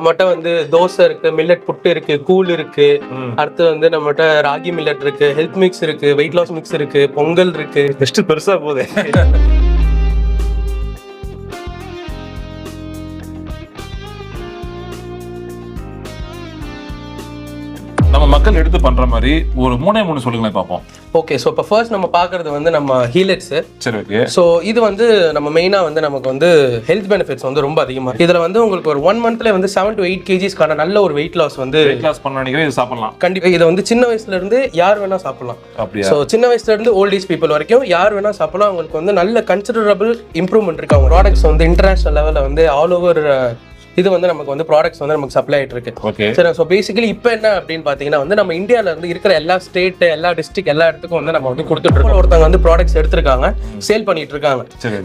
நம்மகிட்ட வந்து தோசை இருக்கு மில்லட் புட்டு இருக்கு கூழ் இருக்கு. அடுத்து வந்து நம்மகிட்ட ராகி மில்லட் இருக்கு ஹெல்த் மிக்ஸ் இருக்கு வெயிட் லாஸ் மிக்ஸ் இருக்கு பொங்கல் இருக்கு. பெஸ்ட் பெருசா போகுது மக்கள் எடுத்து பண்ற மாதிரி ஒரு மூணே மூணு சொல்லுங்களேன் பார்ப்போம். ஓகே ஸோ இப்போ ஃபர்ஸ்ட் நம்ம பார்க்கறது வந்து நம்ம ஹீலெட்ஸ் சரி ஓகே ஸோ இது வந்து நம்ம மெயினாக வந்து நமக்கு வந்து ஹெல்த் பெனிஃபிட்ஸ் வந்து ரொம்ப அதிகமாக இதில் வந்து உங்களுக்கு ஒரு ஒன் மந்த்ல வந்து செவன் டு எயிட் கேஜிஸ்க்கான நல்ல ஒரு வெயிட் லாஸ் வந்து வெயிட் லாஸ் பண்ண நினைக்கிறேன் இது சாப்பிடலாம். கண்டிப்பாக இதை வந்து சின்ன வயசுல இருந்து யார் வேணா சாப்பிடலாம். அப்படியா? ஸோ சின்ன வயசுல இருந்து ஓல்ட் ஏஜ் பீப்புள் வரைக்கும் யார் வேணா சாப்பிடலாம். அவங்களுக்கு வந்து நல்ல கன்சிடரபிள் இம்ப்ரூவ்மெண்ட் இருக்கு. அவங்க ப்ராடக்ட்ஸ் வந்து இன்டர்நேஷனல் லெவலில் வந்து ஆல் ஓவர் இது வந்து நமக்கு வந்து ப்ராடக்ட்ஸ் வந்து நமக்கு சப்ளை ஆயிட்டு இருக்கு சரி ஸோ பேசிக்கலி இப்போ என்ன அப்படின்னு பார்த்தீங்கன்னா வந்து நம்ம இந்தியால இருந்து இருக்கிற எல்லா ஸ்டேட் எல்லா டிஸ்ட்ரிக்ட் எல்லா இடத்துக்கும் வந்து நம்ம வந்து கொடுத்துட்டு ஒருத்தவங்க வந்து ப்ராடக்ட்ஸ் எடுத்திருக்காங்க சேல் பண்ணிட்டு இருக்காங்க.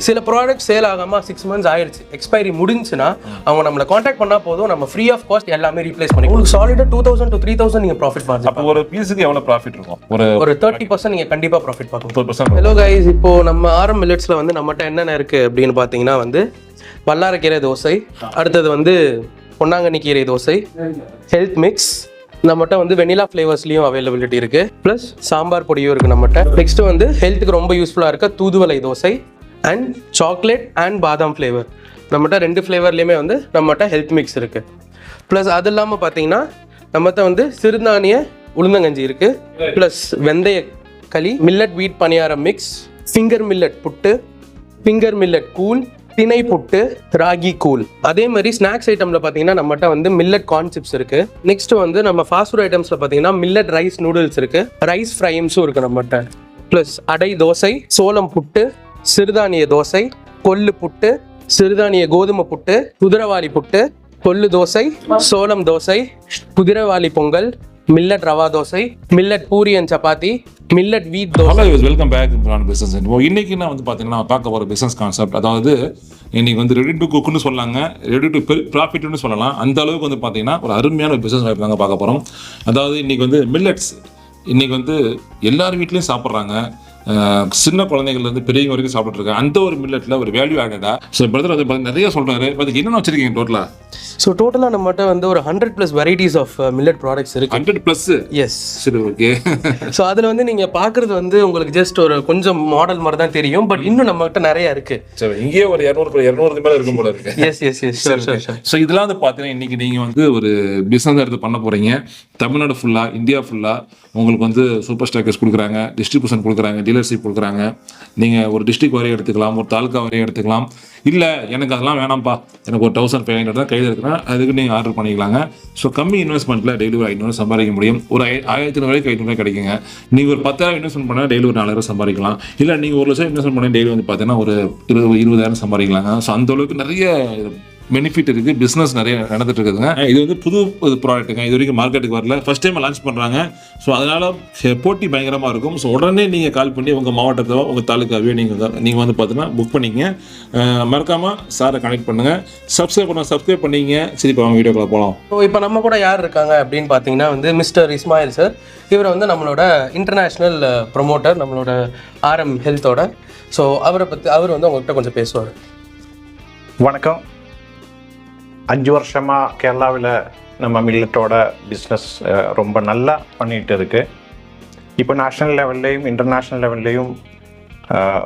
சில ப்ராடக்ட் சேல் ஆகாம சிக்ஸ் மந்த்ஸ் ஆயிடுச்சு எக்ஸ்பைரி முடிஞ்சுன்னா அவங்க நம்மளை காண்டாக்ட் பண்ணா போதும். நம்ம ஃப்ரீ ஆஃப் காஸ்ட் எல்லாமே ரீப்ளேஸ் பண்ணி உங்களுக்கு சாலிடா two thousand to three thousand நீங்க ப்ராஃபிட் பார்த்து அப்போ ஒரு பீஸுக்கு எவ்வளவு ப்ராஃபிட் இருக்கும்? ஒரு ஒரு தேர்ட்டி பர்சன்ட் நீங்க கண்டிப்பா ப்ராஃபிட் பார்க்கலாம். ஹலோ கைஸ் இப்போ நம்ம ஆரம் மில்லட்ஸ்ல வந்து நம்மகிட்ட என்னென்ன இருக்கு அப்படின்னு பார்த்தீங்கன்னா வந்து வல்லாரக்கீரை தோசை அடுத்தது வந்து பொன்னாங்கண்ணி கீரை தோசை ஹெல்த் மிக்ஸ் நம்மகிட்ட வந்து வெனிலா ஃப்ளேவர்ஸ்லையும் அவைலபிலிட்டி இருக்கு. ப்ளஸ் சாம்பார் பொடியும் இருக்கு நம்மகிட்ட நெக்ஸ்ட் வந்து ஹெல்த்துக்கு ரொம்ப யூஸ்ஃபுல்லாக இருக்க தூதுவளை தோசை அண்ட் சாக்லேட் அண்ட் பாதாம் ஃப்ளேவர் நம்மகிட்ட ரெண்டு ஃப்ளேவர்லேயுமே வந்து நம்மகிட்ட ஹெல்த் மிக்ஸ் இருக்கு. ப்ளஸ் அது இல்லாமல் பார்த்தீங்கன்னா நம்மகிட்ட வந்து சிறுதானிய உளுந்தங்கஞ்சி இருக்கு. ப்ளஸ் வெந்தய களி மில்லட் வீட் பணியாரம் மிக்ஸ் ஃபிங்கர் மில்லட் புட்டு ஃபிங்கர் மில்லட் கூழ் திணை புட்டு ராகி கூல் அதே மாதிரி ஸ்நாக்ஸ் ஐட்டம்ல பார்த்தீங்கன்னா நம்மகிட்ட வந்து மில்லட் கான்செப்ட்ஸ் இருக்கு. நெக்ஸ்ட் வந்து நம்ம ஃபாஸ்ட் ஃபுட் ஐட்டம்ஸ்ல பார்த்தீங்கன்னா மில்லட் ரைஸ் நூடுல்ஸ் இருக்கு. ரைஸ் ஃப்ரைம்ஸும் இருக்கு நம்மகிட்ட. ப்ளஸ் அடை தோசை சோளம் புட்டு சிறுதானிய தோசை கொள்ளு புட்டு சிறுதானிய கோதுமை புட்டு குதிரவாளி புட்டு கொள்ளு தோசை சோளம் dosa குதிரவாளி pongal millet rava dosa millet puri and chapati millet wheat dosa hello welcome back business இன்னைக்கு நான் வந்து பார்த்தீங்கன்னா பார்க்க போகிற பிசினஸ் கான்செப்ட் அதாவது இன்னைக்கு வந்து ரெடி டு குக்குன்னு சொல்லாங்க ரெடி டு ப்ராஃபிட்னு சொல்லலாம். அந்த அளவுக்கு வந்து பார்த்தீங்கன்னா ஒரு அருமையான ஒரு பிசினஸ் வாய்ப்பு தாங்க பார்க்க போகிறோம் அதாவது இன்னைக்கு வந்து மில்லட்ஸ் இன்னைக்கு வந்து எல்லார் வீட்லேயும் சாப்பிட்றாங்க. சின்ன குழந்தைங்கள்ல இருந்து பெரியவங்க வரைக்கும் சாப்பிட்டு இருக்காங்க அந்த ஒரு மில்லட்ல ஒரு வேல்யூ ஆடடா ஸோ பிரதர் வந்து நிறைய சொல்றாரு. அதுக்கு என்னென்ன வச்சிருக்கீங்க டோட்டலா ஸோ டோட்டலாக நம்மகிட்ட வந்து ஒரு hundred plus varieties of millet products இருக்கு. ஹண்ட்ரட் ப்ளஸ் எஸ் சரி ஓகே ஸோ அதில் வந்து நீங்கள் பார்க்குறது வந்து உங்களுக்கு ஜஸ்ட் ஒரு கொஞ்சம் மாடல் மாதிரி தான் தெரியும். பட் இன்னும் நம்மகிட்ட நிறைய இருக்கு. சரி இங்கேயே ஒரு இரநூறு இரநூறு மேலே இருக்கும் போல இருக்கு. எஸ் எஸ் எஸ் ஸோ இதெல்லாம் வந்து பார்த்தீங்கன்னா இன்னைக்கு நீங்கள் வந்து ஒரு பிஸ்னஸ் எடுத்து பண்ண போறீங்க. தமிழ்நாடு ஃபுல்லாக இந்தியா ஃபுல்லாக உங்களுக்கு வந்து சூப்பர் ஸ்டாக்கர்ஸ் கொடுக்குறாங்க டிஸ்ட்ரிபியூஷன் கொடுக்குறாங்க டீலர்ஷிப் கொடுக்குறாங்க. நீங்கள் ஒரு டிஸ்ட்ரிக் வரையும் எடுத்துக்கலாம் ஒரு தாலுக்கா வரையும் எடுத்துக்கலாம். இல்லை எனக்கு அதெல்லாம் வேணாம்ப்பா. எனக்கு ஒரு தௌசண்ட் ஃபைவ் ஹண்ட்ரட் தான் கையில் இருக்கிறேன் அதுக்கு நீங்கள் ஆர்டர் பண்ணிக்கலாங்க. ஸோ கம்மி இன்வெஸ்ட்மெண்ட்டில் டெய்லி ஒரு ஐநூறு சம்பாதிக்க முடியும். ஒரு ஆயிரத்தி ரூபாய்க்கு ஐநூறுவா கிடைக்குங்க. நீங்கள் ஒரு பத்தாயிரம் இன்வெஸ்ட்மெண்ட் பண்ணால் டெய்லி ஒரு நாலாயிரம் சம்பாதிக்கலாம். இல்லை நீங்கள் ஒரு லட்சம் இன்வெஸ்ட்மெண்ட் பண்ணி டெய்லி வந்து பார்த்தீங்கன்னா ஒரு இருபது இருபதாயிரம் சம்பாதிக்கலாங்க. ஸோ அந்த அளவுக்கு நிறைய பெனிஃபிட் இருக்கு பிஸ்னஸ் நிறைய நடந்துட்டு இருக்குதுங்க. இது வந்து புது ப்ராடக்ட்டுங்க இது வரைக்கும் மார்க்கெட்டுக்கு வரல. ஃபர்ஸ்ட் டைம் லான்ச் பண்ணுறாங்க ஸோ அதனால போட்டி பயங்கரமாக இருக்கும். ஸோ உடனே நீங்கள் கால் பண்ணி உங்கள் மாவட்டத்தை உங்கள் தாலுக்காவே நீங்கள் நீங்கள் வந்து பார்த்தீங்கன்னா புக் பண்ணிக்கங்க அஹ், மறக்காம சாரை கனெக்ட் பண்ணுங்க. சப்ஸ்கிரைப் பண்ண சப்ஸ்கிரைப் பண்ணிங்க. சரி இப்போ அவங்க வீடியோக்குள்ள போகலாம் ஸோ இப்போ நம்ம கூட யார் இருக்காங்க அப்படின்னு பார்த்தீங்கன்னா வந்து மிஸ்டர் இஸ்மாயில் சார் இவர் வந்து நம்மளோட இன்டர்நேஷ்னல் ப்ரொமோட்டர் நம்மளோட ஆர்எம் ஹெல்த்தோட ஸோ அவரை பற்றி அவர் வந்து உங்கள்கிட்ட கொஞ்சம் பேசுவார். வணக்கம். அஞ்சு வருஷமாக கேரளாவில் நம்ம மில்லட்டோட பிஸ்னஸ் ரொம்ப நல்லா பண்ணிகிட்டு இருக்குது இப்போ நேஷ்னல் லெவல்லையும் இன்டர்நேஷ்னல் லெவல்லையும்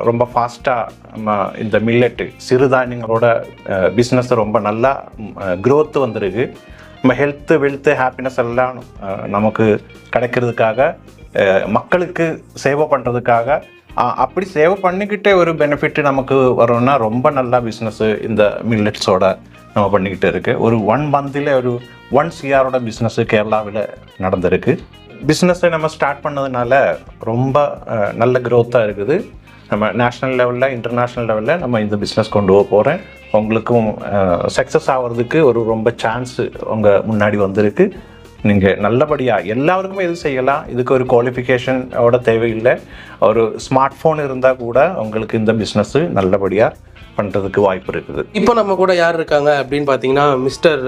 ரொம்ப ஃபாஸ்ட்டாக நம்ம இந்த மில்லட்டு சிறுதானியங்களோட பிஸ்னஸ் ரொம்ப நல்லா க்ரோத்து வந்திருக்கு. நம்ம ஹெல்த்து வெல்த்து ஹாப்பினஸ் எல்லாம் நமக்கு கிடைக்கிறதுக்காக மக்களுக்கு சேவை பண்ணுறதுக்காக அப்படி சேவை பண்ணிக்கிட்டே ஒரு பெனிஃபிட் நமக்கு வரும்னா ரொம்ப நல்லா பிஸ்னஸ்ஸு இந்த மில்லட்ஸோட நம்ம பண்ணிக்கிட்டு இருக்கு. ஒரு ஒன் மந்தில் ஒரு ஒன் சிஆரோட பிஸ்னஸ் கேரளாவில் நடந்திருக்கு. பிஸ்னஸை நம்ம ஸ்டார்ட் பண்ணதுனால ரொம்ப நல்ல க்ரோத்தாக இருக்குது. நம்ம நேஷ்னல் லெவலில் இன்டர்நேஷ்னல் லெவலில் நம்ம இந்த பிஸ்னஸ் கொண்டு போக போகிறேன் உங்களுக்கும் சக்ஸஸ் ஆகிறதுக்கு ஒரு ரொம்ப சான்ஸ் உங்கள் முன்னாடி வந்திருக்கு. நீங்கள் நல்லபடியாக எல்லாருக்குமே இது செய்யலாம். இதுக்கு ஒரு குவாலிஃபிகேஷனோட தேவையில்லை. ஒரு ஸ்மார்ட் ஃபோன் இருந்தால் கூட உங்களுக்கு இந்த பிஸ்னஸ்ஸு நல்லபடியாக பண்ணுறதுக்கு வாய்ப்பு இருக்குது. இப்போ நம்ம கூட யார் இருக்காங்க அப்படின்னு பார்த்தீங்கன்னா மிஸ்டர்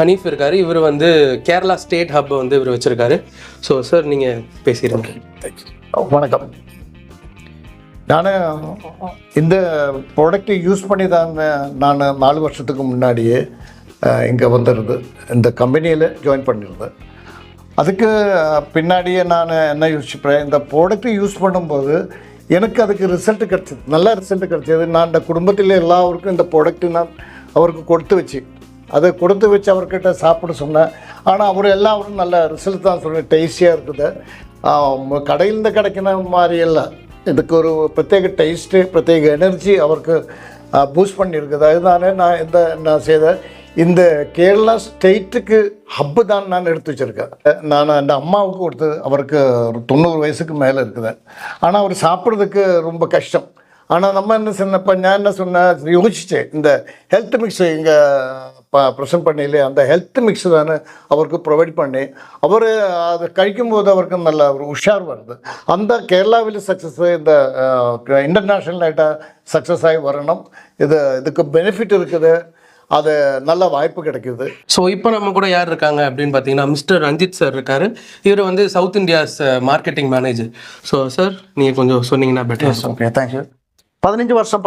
ஹனீஃப் இருக்காரு. இவர் வந்து கேரளா ஸ்டேட் ஹப் வந்து இவர் வச்சிருக்காரு. ஸோ சார் நீங்கள் பேசிடுங்க. வணக்கம். நான் இந்த ப்ராடக்ட்டை யூஸ் பண்ணி தான் நான் நாலு வருஷத்துக்கு முன்னாடியே இங்கே வந்துடுது இந்த கம்பெனியில் ஜாயின் பண்ணியிருந்தேன் அதுக்கு பின்னாடியே நான் என்ன யோசிப்பேன் இந்த ப்ராடக்ட்டை யூஸ் பண்ணும்போது எனக்கு அதுக்கு ரிசல்ட் கிடச்சிது. நல்ல ரிசல்ட் கிடச்சிது. நான் இந்த குடும்பத்தில் எல்லாருக்கும் இந்த ப்ராடக்ட்டு நான் அவருக்கு கொடுத்து வச்சு அதை கொடுத்து வச்சு அவர்கிட்ட சாப்பிட சொன்னேன். ஆனால் அவர் எல்லாரும் நல்ல ரிசல்ட் தான் சொன்னேன். டேஸ்டியாக இருக்குது. கடையிலேருந்து கிடைக்கிற மாதிரி இல்லை. இதுக்கு ஒரு பிரத்யேக டேஸ்ட்டு பிரத்யேக எனர்ஜி அவருக்கு பூஸ்ட் பண்ணியிருக்குது. அதுதானே நான் இந்த நான் செய்த இந்த கேரளா ஸ்டேட்டுக்கு ஹப்பு தான் நான் எடுத்து வச்சுருக்கேன். நான் அந்த அம்மாவுக்கு கொடுத்தது. அவருக்கு ஒரு தொண்ணூறு வயசுக்கு மேலே இருக்குது. ஆனால் அவர் சாப்பிட்றதுக்கு ரொம்ப கஷ்டம். ஆனால் நம்ம என்ன சொன்னப்போ நான் என்ன சொன்னேன் யோசிச்சேன். இந்த ஹெல்த் மிக்ஸ் இங்கே ப പ പ്രസൻറ്റ് அந்த ஹெல்த் ഹെൽത്ത് தானே அவருக்கு ப்ரொவைட் பண்ணி அவர் அதை கழிக்கும்போது കഴിക്കുമ്പോൾ நல்ல ஒரு உஷார் வருது. அந்த കേരളാവിൽ சக்ஸஸ் இந்த இன்டர்நேஷ்னல் இன்டர்நேஷ்னலாயிட்ட சக்ஸஸ் ஆகி வரணும். இது இதுக்கு பெனிஃபிட் இருக்குது. அது நல்ல வாய்ப்பு கிடைக்குது. ஸோ இப்போ நம்ம கூட யார் இருக்காங்க அப்படின்னு பார்த்தீங்கன்னா மிஸ்டர் ரஞ்சித் சார் இருக்காரு. இவர் வந்து south India marketing manager so sir நீங்கள் கொஞ்சம் சொன்னீங்கன்னா பெட்டர் ஓகே தேங்க்யூ പതിനഞ്ച് വർഷം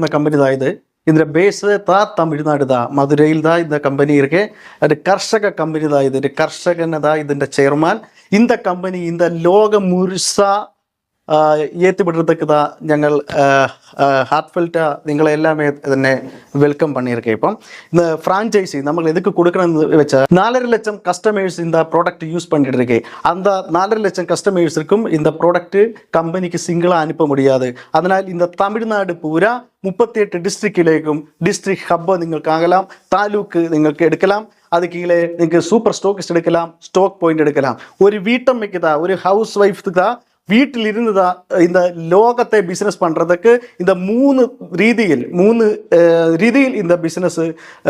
இந்த கம்பெனி தான் ഇതായത് இதில் பேஸு தா தமிழ்நாடு தான் மதுரையில் தான் இந்த கம்பெனி இருக்கு அது கர்ஷக கம்பெனி தான் இது கர்ஷகன்னு தான் இதுன்ற சேர்மான் இந்த கம்பெனி இந்த லோக முழுசாக ஏற்றுவிடுறதுக்கு தான் ഞങ്ങൾ ஹார்ட்ஃபெல்ட்டாக നിങ്ങളെ எல்லாமே ഇതിനെ வெல்கம் பண்ணியிருக்கேன் இப்போ இந்த ஃப்ரான்ச்சைசி நம்ம எதுக்கு கொடுக்கணும்னு வச்சா நாலரை லட்சம் கஸ்டமர்ஸ் இந்த ப்ராடக்ட் யூஸ் பண்ணிட்டு இருக்கேன் அந்த நாலரை லட்சம் கஸ்டமர்ஸுக்கும் இந்த ப்ராடக்ட் கம்பெனிக்கு சிங்கிளாக அனுப்ப முடியாது அதனால் இந்த தமிழ்நாடு பூரா മുപ്പത്തിയെട്ട് ഡിസ്ട്രിക്റ്റിലേക്കും ഡിസ്ട്രിക്ട് ഹബ്ബ് നിങ്ങൾക്ക് ആകലാം താലൂക്ക് നിങ്ങൾക്ക് എടുക്കലാം അത് കീഴെ നിങ്ങൾക്ക് സൂപ്പർ സ്റ്റോക്കിസ്റ്റ് എടുക്കലാം സ്റ്റോക്ക് പോയിന്റ് എടുക്കലാം ഒരു വീട്ടമ്മയ്ക്ക് താ ഒരു ഹൗസ് വൈഫ് താ வீட்டில் இருந்து தான் இந்த லோகத்தை பிஸ்னஸ் பண்ணுறதுக்கு இந்த மூணு ரீதியில் மூணு அஹ், ரீதியில் இந்த பிஸ்னஸ்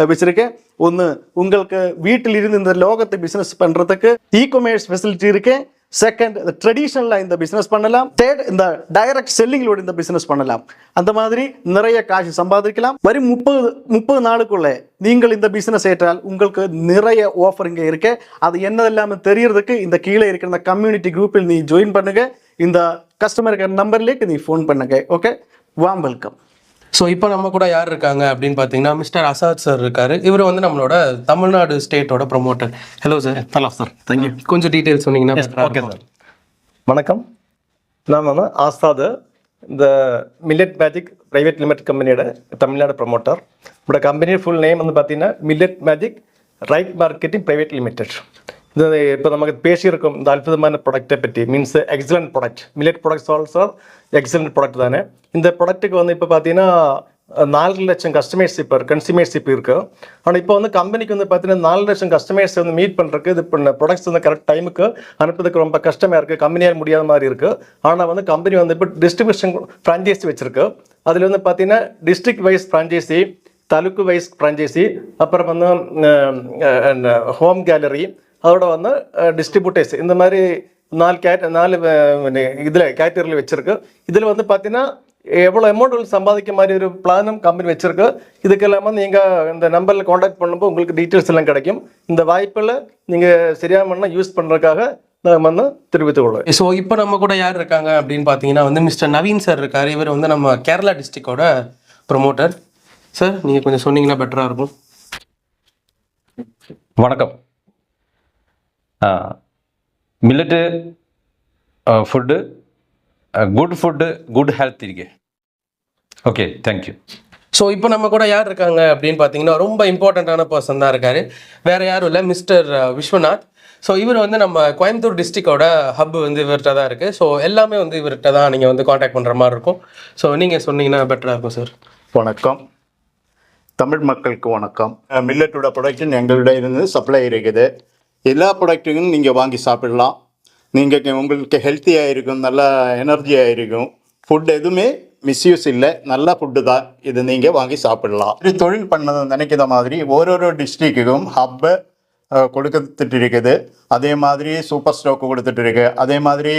வச்சிருக்கேன் ஒன்று உங்களுக்கு வீட்டில் இருந்து இந்த லோகத்தை பிஸ்னஸ் பண்ணுறதுக்கு இ கொமர்ஸ் ஃபெசிலிட்டி இருக்கு செகண்ட் ட்ரெடிஷ்னலாக இந்த பிஸ்னஸ் பண்ணலாம் தேர்ட் இந்த டைரக்ட் செல்லிங்களோட இந்த பிஸ்னஸ் பண்ணலாம் அந்த மாதிரி நிறைய காசு சம்பாதிக்கலாம் வரும் முப்பது முப்பது நாளுக்குள்ளே நீங்கள் இந்த பிஸ்னஸ் ஏற்றால் உங்களுக்கு நிறைய ஆஃபர் இங்கே இருக்கு அது என்னதெல்லாம் தெரியறதுக்கு இந்த கீழே இருக்கிற இந்த கம்யூனிட்டி குரூப்பில் நீ ஜாயின் பண்ணுங்க இந்த கஸ்டமர் கேர் நம்பர்லேயே நீங்கள் ஃபோன் பண்ணுங்க ஓகே வாம் வெல்கம் ஸோ இப்போ நம்ம கூட யார் இருக்காங்க அப்படின்னு பார்த்தீங்கன்னா மிஸ்டர் அசாத் சார் இருக்கார். இவர் வந்து நம்மளோட Tamil Nadu ஸ்டேட்டோட promoter hello sir hello sir thank you கொஞ்சம் டீட்டெயில்ஸ் சொன்னீங்கன்னா ஓகே சார் வணக்கம். நான் வந்து ஆசாத் இந்த மில்லட் மேஜிக் ப்ரைவேட் லிமிடெட் கம்பெனியோட தமிழ்நாடு ப்ரொமோட்டர் நம்மளோட கம்பெனியோட ஃபுல் நேம் வந்து பார்த்தீங்கன்னா millet magic right marketing private limited இது இப்போ நமக்கு பேசியிருக்கோம் இந்த அற்புதமான ப்ராடக்ட்டை பற்றி means excellent product millet products also excellent product தானே? இந்த ப்ராடக்ட்டுக்கு வந்து இப்போ பார்த்தீங்கன்னா நாலு லட்சம் கஸ்டமர்ஸ் இப்போ கன்சியூமர்ஸ் இப்போ இருக்குது ஆனால் இப்போ வந்து கம்பெனிக்கு வந்து பார்த்தீங்கன்னா நாலு லட்சம் கஸ்டமர்ஸ் வந்து மீட் பண்ணுறதுக்கு இது பண்ண ப்ராடக்ட்ஸ் வந்து கரெக்ட் டைமுக்கு அனுப்புறதுக்கு ரொம்ப கஷ்டமாக இருக்குது கம்பெனியால் முடியாத மாதிரி இருக்குது ஆனால் வந்து கம்பெனி வந்து இப்போ டிஸ்ட்ரிபியூஷன் ஃப்ரான்ச்சைசி வச்சிருக்கு. அதில் வந்து பார்த்தீங்கன்னா district wise franchisee taluk wise franchisee அப்புறம் வந்து ஹோம் கேலரி அதோட வந்து டிஸ்ட்ரிபியூட்டர்ஸ் இந்த மாதிரி நாலு கேட் நாலு இதில் கேட்டகரியில் வச்சிருக்கு. இதில் வந்து பார்த்தீங்கன்னா எவ்வளோ அமௌண்ட் சம்பாதிக்க மாதிரி ஒரு பிளானும் கம்பெனி வச்சிருக்கு. இதுக்கெல்லாம் வந்து நீங்கள் இந்த நம்பரில் காண்டாக்ட் பண்ணும்போது உங்களுக்கு டீட்டெயில்ஸ் எல்லாம் கிடைக்கும். இந்த வாய்ப்பில் நீங்கள் சரியான பண்ணால் யூஸ் பண்ணுறதுக்காக நான் வந்து தெரிவித்துக் கொள்வேன் ஸோ இப்போ நம்ம கூட யார் இருக்காங்க அப்படின்னு பார்த்தீங்கன்னா வந்து மிஸ்டர் நவீன் சார் இருக்காரு. இவர் வந்து நம்ம கேரளா டிஸ்ட்ரிக்டோட ப்ரொமோட்டர் சார் நீங்கள் கொஞ்சம் சொன்னீங்கன்னா பெட்டராக இருக்கும். வணக்கம். Millet food good food good health இருக்கு. ஓகே தேங்க்யூ ஸோ இப்போ நம்ம கூட யார் இருக்காங்க அப்படின்னு பார்த்தீங்கன்னா ரொம்ப இம்பார்ட்டண்ட்டான பர்சன் தான் இருக்காரு. வேற யாரும் இல்லை மிஸ்டர் விஸ்வநாத். ஸோ இவர் வந்து நம்ம கோயம்புத்தூர் டிஸ்ட்ரிக்டோட ஹப் வந்து இவர்கிட்ட தான் இருக்குது ஸோ எல்லாமே வந்து இவர்கிட்ட தான் நீங்கள் வந்து காண்டாக்ட் பண்ணுற மாதிரி இருக்கும். ஸோ நீங்கள் சொன்னீங்கன்னா பெட்டராக இருக்கும் சார் வணக்கம். தமிழ் மக்களுக்கு வணக்கம். மில்லட்டோட ப்ராடக்ட் எங்கள்கிட்ட இருந்து சப்ளை இருக்குது. எல்லா ப்ராடக்ட்டும் நீங்கள் வாங்கி சாப்பிடலாம். நீங்கள் உங்களுக்கு ஹெல்த்தியாக இருக்கும் நல்லா எனர்ஜியாக இருக்கும் ஃபுட் எதுவுமே மிஸ்யூஸ் இல்லை. நல்ல ஃபுட்டு தான். இது நீங்கள் வாங்கி சாப்பிடலாம். இது தொழில் பண்ணது நினைக்கிற மாதிரி ஓரொரு டிஸ்ட்ரிக்ட்டுக்கும் ஹப்பை கொடுத்துட்டு இருக்குது அதே மாதிரி சூப்பர் ஸ்டோக்கு கொடுத்துட்டு இருக்கு அதே மாதிரி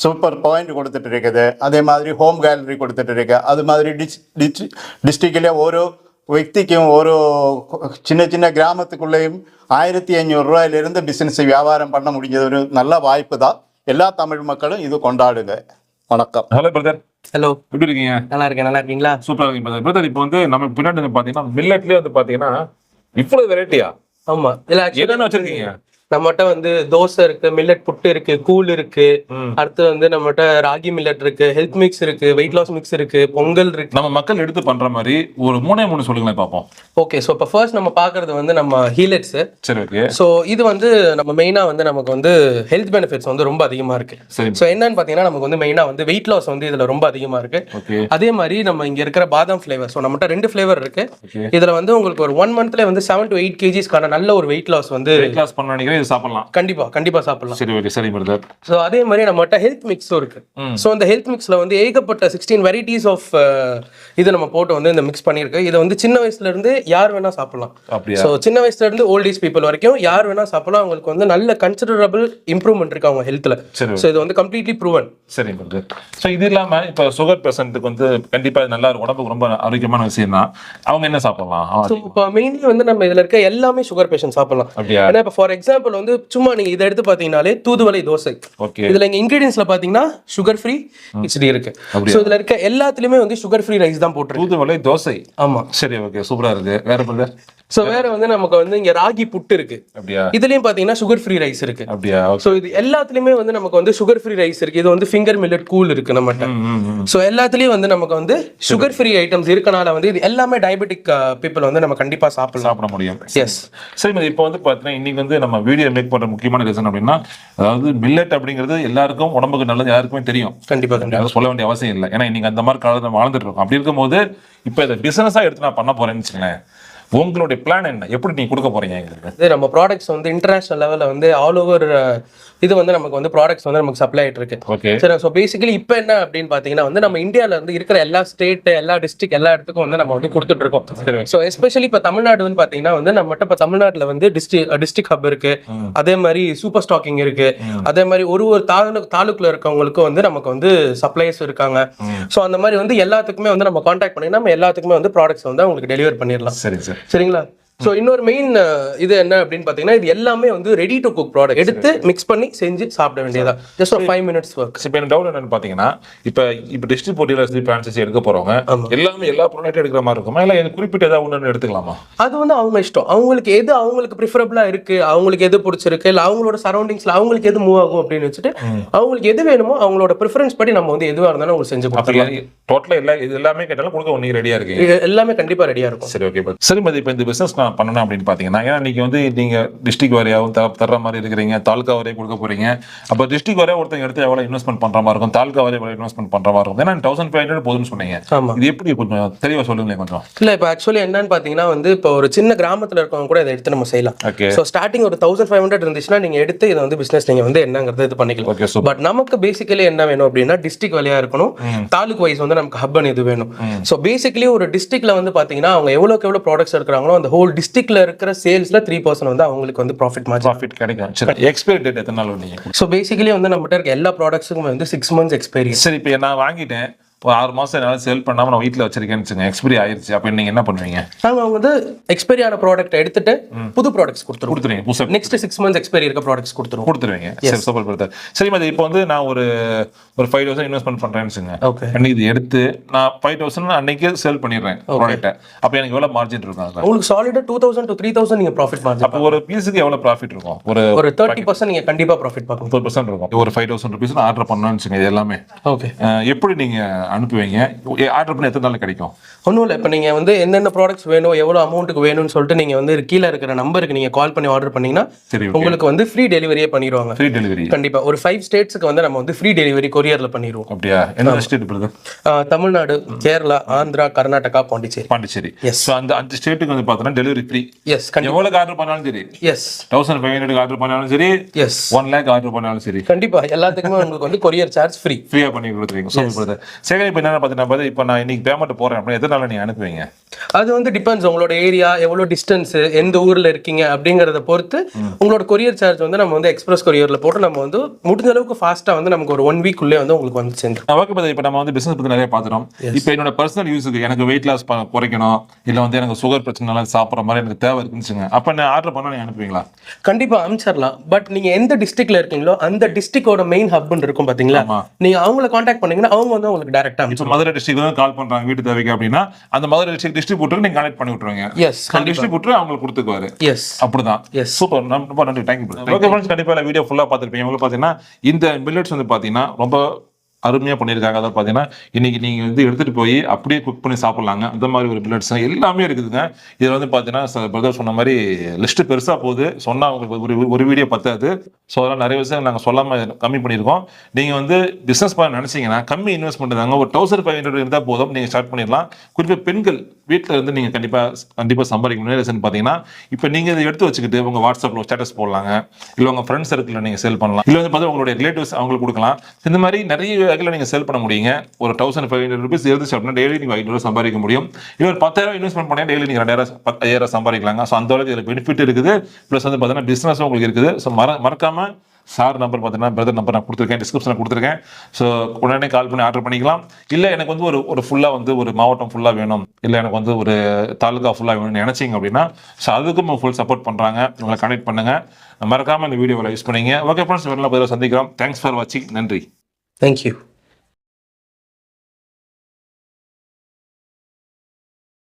சூப்பர் பாயிண்ட் கொடுத்துட்டு இருக்குது அதே மாதிரி ஹோம் கேலரி கொடுத்துட்டு இருக்கு அது மாதிரி டிஸ் டிஸ் டிஸ்ட்ரிக்டில் ஓரோ വ്യക്തിക്കും ഓരോ சின்ன சின்ன கிராமத்துக்குள்ளேயும் ஆயிரத்தி ஐநூறு ரூபாயிலிருந்து பிஸ்னஸ் வியாபாரம் பண்ண முடிஞ்சது ஒரு நல்ல வாய்ப்பு தான் எல்லா தமிழ் மக்களும் இது கொண்டாடுங்க வணக்கம் ஹலோ பிரதர் ஹலோ எப்படி இருக்கீங்க நல்லா இருக்கேன் நல்லா இருக்கீங்களா சூப்பராக இருக்கீங்க பிரதர் பிரதர் இப்போ வந்து நம்ம பின்னாடி வந்து பார்த்தீங்கன்னா மில்லட்லேயே வந்து பார்த்தீங்கன்னா இவ்வளவு வெரைட்டியா ஆமா இல்ல actually என்னென்ன வச்சிருக்கீங்க நம்மகிட்ட வந்து தோசை இருக்கு மில்லட் புட்டு இருக்கு கூழ் இருக்கு. அடுத்து வந்து நம்மகிட்ட ராகி மில்லட் இருக்கு ஹெல்த் மிக்ஸ் இருக்கு வெயிட் லாஸ் மிக்ஸ் இருக்கு பொங்கல் இருக்கு. நம்ம மக்கள் எடுத்து பண்ற மாதிரி ஒரு மூணே மூணு சொல்லுங்களேன் பார்ப்போம். ஓகே ஸோ இப்போ ஃபர்ஸ்ட் நம்ம பார்க்கறது வந்து நம்ம ஹீலெட்ஸ் சரி ஓகே ஸோ இது வந்து நம்ம மெயினாக வந்து நமக்கு வந்து ஹெல்த் பெனிஃபிட்ஸ் வந்து ரொம்ப அதிகமாக இருக்கு. ஸோ என்னன்னு பார்த்தீங்கன்னா நமக்கு வந்து மெயினாக வந்து வெயிட் லாஸ் வந்து இதில் ரொம்ப அதிகமாக இருக்கு. அதே மாதிரி நம்ம இங்க இருக்கிற பாதாம் ஃப்ளேவர் ஸோ நம்மகிட்ட ரெண்டு ஃப்ளேவர் இருக்கு. இதுல வந்து உங்களுக்கு ஒரு ஒன் மந்த்ல வந்து செவன் டு எயிட் கேஜிஸ்க்கான நல்ல ஒரு வெயிட் லாஸ் வந்து வெயிட் லாஸ் பண்ண இது சாப்பிடலாம். கண்டிப்பா கண்டிப்பா சாப்பிடலாம். சரி ஓகே சரி பிரதர் ஸோ அதே மாதிரி நம்மகிட்ட ஹெல்த் மிக்ஸும் இருக்கு. ஸோ அந்த ஹெல்த் மிக்ஸ்ல வந்து ஏகப்பட்ட சிக்ஸ்டீன் வெரைட்டிஸ் ஆஃப் இது நம்ம போட்டு வந்து இந்த மிக்ஸ் பண்ணியிருக்கு. இதை வந்து சின்ன வயசுல இருந்து யார் வேணா சாப்பிடலாம். ஸோ சின்ன வயசுல இருந்து ஓல்ட் ஏஜ் பீப்புள் வரைக்கும் யார் வேணா சாப்பிடலாம். அவங்களுக்கு வந்து நல்ல கன்சிடரபிள் இம்ப்ரூவ்மெண்ட் இருக்கு அவங்க ஹெல்த்ல சரி. ஸோ இது வந்து கம்ப்ளீட்லி ப்ரூவன் சரி பிரதர் ஸோ இது இல்லாம இப்போ சுகர் பேஷண்ட்டுக்கு வந்து கண்டிப்பா நல்லா இருக்கும். உடம்புக்கு ரொம்ப ஆரோக்கியமான விஷயம் தான். அவங்க என்ன சாப்பிடலாம்? இப்போ மெயின்லி வந்து நம்ம இதுல இருக்க எல்லாமே சுகர் பேஷண்ட் சாப்பிடலாம். ஏன்னா இப்போ ஃபார் எக்ஸாம்பிள் வந்து சும்மா நீங்க இதை எடுத்து பாத்தீங்கன்னாலே தூதுவளை தோசை. ஓகே இதுல இங்க இன்கிரீடியன்ஸ்ல பாத்தீங்கன்னா சுகர் ஃப்ரீ கிச்சடி இருக்கு. ஸோ இதுல இருக்க எல்லாத்துலயுமே வந்து சுகர் ஃப்ரீ ரைஸ் தான் போட்டிருக்கு. தூதுவளை தோசை. ஆமா. சரி ஓகே சூப்பரா இருக்கு. வேற ஸோ வேற வந்து நமக்கு வந்து இங்க ராகி புட்டு இருக்கு. அப்படியா? இதுலயும் பாத்தீங்கன்னா சுகர் ஃப்ரீ ரைஸ் இருக்கு. அப்படியா? ஸோ இது எல்லாத்துலயுமே வந்து நமக்கு வந்து சுகர் ஃப்ரீ ரைஸ் இருக்கு. இது வந்து ஃபிங்கர் மில்லட் கூல் இருக்கு நம்மகிட்ட. ஸோ எல்லாத்துலயும் வந்து நமக்கு வந்து சுகர் ஃப்ரீ ஐட்டம்ஸ் இருக்கனால வந்து இது எல்லாமே டயபெட்டிக் பீப்புள் வந்து நம்ம கண்டிப்பா சாப்பிடலாம் சாப்பிட முடியும். எஸ் சரி இப்போ வந்து பார்த்தீங்கன்னா இன்னைக்கு வந்து நம்ம வீடியோ மேக் பண்ற முக்கியமான ரீசன் அப்படின்னா அதாவது மில்லட் அப்படிங்கிறது எல்லாருக்கும் உடம்புக்கு நல்லது யாருக்குமே தெரியும். கண்டிப்பா கண்டிப்பா. சொல்ல வேண்டிய அவசியம் இல்லை. ஏன்னா இன்னைக்கு அந்த மாதிரி காலத்தில் வாழ்ந்துட்டு இருக்கோம். அப்படி இருக்கும்போது இப்போ இதை பிசினஸா எடுத்து நான் பண்ண போறேன்னு வச்சுங்களேன் உங்களுடைய பிளான் என்ன? எப்படி நீங்க கொடுக்க போறீங்க எங்களுக்கு? இது நம்ம ப்ராடக்ட்ஸ் வந்து இன்டர்நேஷனல் லெவலில் வந்து ஆல் ஓவர் இது வந்து நமக்கு வந்து ப்ராடக்ட்ஸ் வந்து நமக்கு சப்ளை ஆயிட்டு இருக்கு சரி ஸோ பேசிக்கலி இப்போ என்ன அப்படின்னு பார்த்தீங்கன்னா வந்து நம்ம இந்தியாவில் வந்து இருக்கிற எல்லா ஸ்டேட் எல்லா டிஸ்ட்ரிக்ட் எல்லா இடத்துக்கும் வந்து நம்ம வந்து கொடுத்துட்டு இருக்கோம் ஸோ எஸ்பெஷலி இப்போ தமிழ்நாடு வந்து பார்த்தீங்கன்னா வந்து நம்மகிட்ட இப்போ தமிழ்நாட்டில் வந்து டிஸ்ட்ரிக் டிஸ்ட்ரிக்ட் ஹப் இருக்கு. அதே மாதிரி சூப்பர் ஸ்டாக்கிங் இருக்கு. அதே மாதிரி ஒரு ஒரு தாலுக் தாலுக்குல இருக்கவங்களுக்கும் வந்து நமக்கு வந்து சப்ளைஸ் இருக்காங்க. ஸோ அந்த மாதிரி வந்து எல்லாத்துக்குமே வந்து நம்ம காண்டாக்ட் பண்ணி நம்ம எல்லாத்துக்குமே வந்து ப்ராடக்ட்ஸ் வந்து அவங்களுக்கு டெலிவர் பண்ணிடலாம். சரி சார். சரிங்களா? ஸோ இன்னொரு மெயின் இது என்ன அப்படின்னு பார்த்தீங்கன்னா இது எல்லாமே வந்து ரெடி டு குக் ப்ராடக்ட் எடுத்து மிக்ஸ் பண்ணி செஞ்சு சாப்பிட வேண்டியதா ஜஸ்ட் ஒரு ஃபைவ் மினிட்ஸ் ஒர்க் இப்போ எனக்கு டவுட் என்னன்னு பார்த்தீங்கன்னா இப்போ இப்போ டிஸ்ட்ரிக் போட்டியில் பிரான்சஸ் எடுக்க போறவங்க எல்லாமே எல்லா ப்ராடக்ட்டும் எடுக்கிற மாதிரி இருக்குமா? இல்லை குறிப்பிட்ட ஏதாவது ஒன்று எடுத்துக்கலாமா? அது வந்து அவங்க இஷ்டம். அவங்களுக்கு எது அவங்களுக்கு ப்ரிஃபரபிளா இருக்கு அவங்களுக்கு எது பிடிச்சிருக்கு இல்லை அவங்களோட சரௌண்டிங்ஸ்ல அவங்களுக்கு எது மூவ் ஆகும் அப்படின்னு வச்சுட்டு அவங்களுக்கு எது வேணுமோ அவங்களோட ப்ரிஃபரன்ஸ் படி நம்ம வந்து எதுவாக இருந்தாலும் அவங்க செஞ்சு கொடுத்துருவோம் டோட்டலாக எல்லா இது எல்லாமே கேட்டாலும் கொடுக்க ஒன்று ரெடியாக இருக்கீங்க இது எல்லாமே கண்டிப்பா ரெடியா இருக்கும். சரி ஓகே சரி மதி இப்போ இந்த பிசினஸ் நான் பண்ணணும் அப்படின்னு பார்த்தீங்கன்னா ஏன்னா இன்னைக்கு வந்து நீங்க டிஸ்ட்ரிக்ட் வாரியாகவும் த தர்ற மாதிரி இருக்கிறீங்க தாலுக்கா வரையும் கொடுக்க போறீங்க. அப்போ டிஸ்ட்ரிக்ட் வரையா ஒருத்தங்க எடுத்து எவ்வளோ இன்வெஸ்ட்மெண்ட் பண்ற மாதிரி இருக்கும் தாலுக்கா வரையும் எவ்வளோ இன்வெஸ்ட்மெண்ட் பண்ற மாதிரி இருக்கும். ஏன்னா தௌசண்ட் ஃபைவ் ஹண்ட்ரட் போதும்னு சொன்னீங்க. இது எப்படி கொஞ்சம் தெளிவாக சொல்லுங்களேன் கொஞ்சம். இல்ல இப்போ ஆக்சுவலி என்னன்னு பாத்தீங்கன்னா வந்து இப்போ ஒரு சின்ன கிராமத்துல இருக்கவங்க கூட இதை எடுத்து நம்ம செய்யலாம். ஓகே ஸோ ஸ்டார்டிங் ஒரு தௌசண்ட் ஃபைவ் ஹண்ட்ரட் இருந்துச்சுன்னா நீங்க எடுத்து இதை வந்து பிசினஸ் நீங்க வந்து என்னங்கிறது இது பண்ணிக்கலாம். ஓகே சூப்பர் பட் நமக்கு பேசிக்கலி என்ன வேணும் அப்படின்னா டிஸ்ட்ரிக்ட் வழியா இருக்கணும். தாலுக் வைஸ் வந்து நமக்கு ஹப்பன் இது வேணும். ஸோ பேசிக்கலி ஒரு டிஸ்ட்ரிக்ட்ல வந்து பாத்தீங்கன்னா அவங்க எவ்வளோக்கு எவ்வளோ ப்ராடக்ட்ஸ் எடுக்கிறாங்களோ அந்த ஹோல் டிஸ்ட்ரிக்ட்ல இருக்கிற சேல்ஸ்ல த்ரீ பர்சன்ட் வந்து அவங்களுக்கு வந்து ப்ராஃபிட் மார்ஜின் ப்ராஃபிட் கிடைக்கும். சரி எக்ஸ்பைரி டேட் எத்தனை நாள் ஸோ பேசிக்கலி வந்து நம்மகிட்ட இருக்க எல்லா ப்ராடக்ட்ஸுக்கும் வந்து சிக்ஸ் மந்த்ஸ் எக்ஸ்பீரியன்ஸ் சரி இப்போ நான் வாங்கிட்டேன். ஒரு ஆறு மாசம் என்னால் சேல் பண்ணாம நான் வீட்டில் வச்சிருக்கேன்னு வச்சுங்க எக்ஸ்பைரி ஆயிருச்சு. அப்போ நீங்க என்ன பண்ணுவீங்க? நாங்கள் வந்து எக்ஸ்பைரி ஆன ப்ராடக்ட் எடுத்துட்டு புது ப்ராடக்ட்ஸ் கொடுத்துருவோம். கொடுத்துருவீங்க. புதுசாக நெக்ஸ்ட் சிக்ஸ் மந்த்ஸ் எக்ஸ்பைரி இருக்க ப்ராடக்ட்ஸ் கொடுத்துருவோம். கொடுத்துருவீங்க. சரி சூப்பர் பிரதர் சரி மதி இப்போ வந்து நான் ஒரு ஒரு ஃபைவ் தௌசண்ட் இன்வெஸ்ட்மெண்ட் பண்ணுறேன்னு வச்சுங்க ஓகே அன்னைக்கு இது எடுத்து நான் ஃபைவ் தௌசண்ட் அன்னைக்கு சேல் பண்ணிடுறேன் ப்ராடக்ட்டை அப்போ எனக்கு எவ்வளோ மார்ஜின் இருக்கும் உங்களுக்கு சாலிடா two thousand to three thousand நீங்க ப்ராஃபிட் மார்ஜின் அப்போ ஒரு பீஸுக்கு எவ்வளோ ப்ராஃபிட் இருக்கும்? ஒரு ஒரு தேர்ட்டி பர்சன்ட் நீங்க கண்டிப்பா ப்ராஃபிட் பார்க்கலாம் முப்பது பர்சன்ட் இருக்கும். ஒரு ஃபைவ் தௌசண்ட் ருபீஸ் ஆர்டர் பண்ணணும்னு வச்சுங்க இது எல்லாமே. ஓகே எப்படி நீங்க அனுப்புவீங்க. ஆர்டர் பண்ணி எத்தனை நாள் கிடைக்கும்? ஒன்றும் இல்லை. இப்போ நீங்கள் வந்து என்னென்ன ப்ராடக்ட்ஸ் வேணும் எவ்வளோ அமௌண்ட்டுக்கு வேணும்னு சொல்லிட்டு நீங்கள் வந்து கீழே இருக்கிற நம்பருக்கு நீங்கள் கால் பண்ணி ஆர்டர் பண்ணீங்கன்னா சரி உங்களுக்கு வந்து ஃப்ரீ டெலிவரியே பண்ணிடுவாங்க. ஃப்ரீ டெலிவரி கண்டிப்பா. ஒரு ஃபைவ் ஸ்டேட்ஸ்க்கு வந்து நம்ம வந்து ஃப்ரீ டெலிவரி கொரியர்ல பண்ணிடுவோம். அப்படியா? என்ன state brother Tamil Nadu Kerala Andhra Karnataka Pondicherry. Pondicherry. Yes. So அந்த அஞ்சு ஸ்டேட்டுக்கு வந்து பார்த்தோன்னா டெலிவரி ஃப்ரீ எஸ் எவ்வளோக்கு ஆர்டர் பண்ணாலும் சரி. Yes thousand five hundred order பண்ணாலும் சரி. எஸ் ஒன் லேக் ஆர்டர் பண்ணாலும் சரி. கண்டிப்பா. எல்லாத்துக்குமே உங்களுக்கு வந்து கொரியர் சார்ஜ் ஃப்ரீ ஃப்ரீயா பண்ணி கொடுத்துருவீங்க. சூப்பர் சரி இப்போ என்ன பார்த்தீங்கன்னா இப்போ நான் இன்னைக்கு பேமெண்ட் போறேன் அப்படின்னா நாள் நீங்க அனுப்புவீங்க? அது வந்து டிபெண்ட்ஸ் உங்களோட ஏரியா எவ்வளோ டிஸ்டன்ஸ் எந்த ஊர்ல இருக்கீங்க அப்படிங்கறத பொறுத்து உங்களோட கொரியர் சார்ஜ் வந்து நம்ம வந்து எக்ஸ்பிரஸ் கொரியர்ல போட்டு நம்ம வந்து முடிஞ்ச அளவுக்கு ஃபாஸ்டா வந்து நமக்கு ஒரு ஒன் வீக் உள்ளே வந்து உங்களுக்கு வந்து சேர்ந்துரும் ஓகே பதவி இப்போ நம்ம வந்து பிசினஸ் பத்தி நிறைய பார்த்துட்டோம். இப்போ என்னோட பர்சனல் யூஸுக்கு எனக்கு வெயிட் லாஸ் குறைக்கணும் இல்ல வந்து எனக்கு சுகர் பிரச்சனை சாப்பிட்ற மாதிரி எனக்கு தேவை இருக்குன்னு வச்சுங்க. அப்ப நான் ஆர்டர் பண்ணா நீங்க அனுப்புவீங்களா? கண்டிப்பா அனுப்பிச்சிடலாம். பட் நீங்க எந்த டிஸ்ட்ரிக்ட்ல இருக்கீங்களோ அந்த டிஸ்ட்ரிக்டோட மெயின் ஹப்னு இருக்கும் பாத்தீங்களா? ஆமா. நீங்க அவங்கள காண்டாக்ட் பண்ணீங்கன்னா அவங்க வந்து உங்களுக்கு டேரக்ட் கரெக்டா இப்போ மதுரை டிஸ்ட்ரிக்ட் கால் பண்றாங்க வீட்டு தேவைக்கு அப்படின்னா அந்த மதுரை டிஸ்ட்ரிக்ட் டிஸ்ட்ரிபியூட்டருக்கு நீங்க கனெக்ட் பண்ணி விட்டுருவீங்க. எஸ் டிஸ்ட்ரிபியூட்டர் அவங்களுக்கு கொடுத்துக்குவாரு. எஸ் அப்படிதான். Yes. சூப்பர் ரொம்ப நன்றி. தேங்க்யூ ஓகே ஃப்ரெண்ட்ஸ் கண்டிப்பா இந்த வீடியோ ஃபுல்லா பார்த்துருப்பீங்க. உங்களுக்கு பார்த்தீங்கன்னா இந்த மில்லட்ஸ் வந்து பார்த்தீங்கன்னா ரொம்ப அருமையாக பண்ணியிருக்காங்க. அதாவது பார்த்தீங்கன்னா இன்றைக்கி நீங்கள் வந்து எடுத்துகிட்டு போய் அப்படியே குக் பண்ணி சாப்பிட்லாங்க. அந்த மாதிரி ஒரு பிளட்ஸ் எல்லாமே இருக்குதுங்க. இதில் வந்து பார்த்தீங்கன்னா பிரதர் சொன்ன மாதிரி லிஸ்ட்டு பெருசாக போகுது. சொன்னால் உங்களுக்கு ஒரு ஒரு வீடியோ பத்தாது. ஸோ அதெல்லாம் நிறைய விஷயம் நாங்கள் சொல்லாமல் கம்மி பண்ணியிருக்கோம். நீங்கள் வந்து பிஸ்னஸ் பண்ண நினச்சிங்கன்னா கம்மி இன்வெஸ்ட்மெண்ட் தாங்க. ஒரு தௌசண்ட் ஃபைவ் ஹண்ட்ரட் இருந்தால் போதும். நீங்கள் ஸ்டார்ட் பண்ணிடலாம். குறிப்பாக பெண்கள் வீட்டில் இருந்து நீங்கள் கண்டிப்பாக கண்டிப்பாக சம்பாதிக்க ரீசன் பார்த்தீங்கன்னா இப்போ நீங்கள் இதை எடுத்து வச்சுக்கிட்டு உங்கள் வாட்ஸ்அப்பில் ஸ்டேட்டஸ் போடலாங்க. இல்லை உங்கள் ஃப்ரெண்ட்ஸ் சர்க்கிளில் நீங்கள் சேல் பண்ணலாம். இல்லை வந்து பார்த்தா உங்களுடைய ரிலேட்டிவ்ஸ் அவங்களுக்கு கொடுக்கலாம். இந்த மாதிரி நிறைய வகையில் நீங்கள் சேல் பண்ண முடியுங்க. ஒரு தௌசண்ட் ஃபைவ் ஹண்ட்ரட் ருபீஸ் இருந்துச்சு அப்படின்னா டெய்லி நீங்கள் ஐநூறு சம்பாதிக்க முடியும். இல்லை ஒரு பத்தாயிரம் இன்வெஸ்ட்மெண்ட் பண்ணி டெய்லி நீங்கள் ரெண்டாயிரம் பத்து ஐயாயிரம் சம்பாதிக்கலாங்க. ஸோ அந்த அளவுக்கு இதில் பெனிஃபிட் இருக்குது. ப்ளஸ் வந்து பார்த்தீங்கன்னா பிஸ்னஸும் உங்களுக்கு இருக்குது. ஸோ மற மறக்காமல் சார் நம்பர் பார்த்தீங்கன்னா பிரதர் நம்பர் நான் கொடுத்துருக்கேன். டிஸ்கிரிப்ஷனில் கொடுத்துருக்கேன். ஸோ உடனே கால் பண்ணி ஆர்டர் பண்ணிக்கலாம். இல்லை எனக்கு வந்து ஒரு ஒரு ஃபுல்லாக வந்து ஒரு மாவட்டம் ஃபுல்லாக வேணும். இல்லை எனக்கு வந்து ஒரு தாலுகா ஃபுல்லாக வேணும்னு நினச்சிங்க அப்படின்னா ஸோ அதுக்கும் ஃபுல் சப்போர்ட் பண்ணுறாங்க உங்களை கனெக்ட் பண்ணுங்கள் மறக்காமல் இந்த வீடியோவில் யூஸ் பண்ணிங்க. ஓகே ஃப்ரெண்ட்ஸ் வேறு பதிலாக சந்திக்கிறோம். தேங்க்ஸ் ஃபார் வாட்சிங் நன்றி. தேங்க்யூ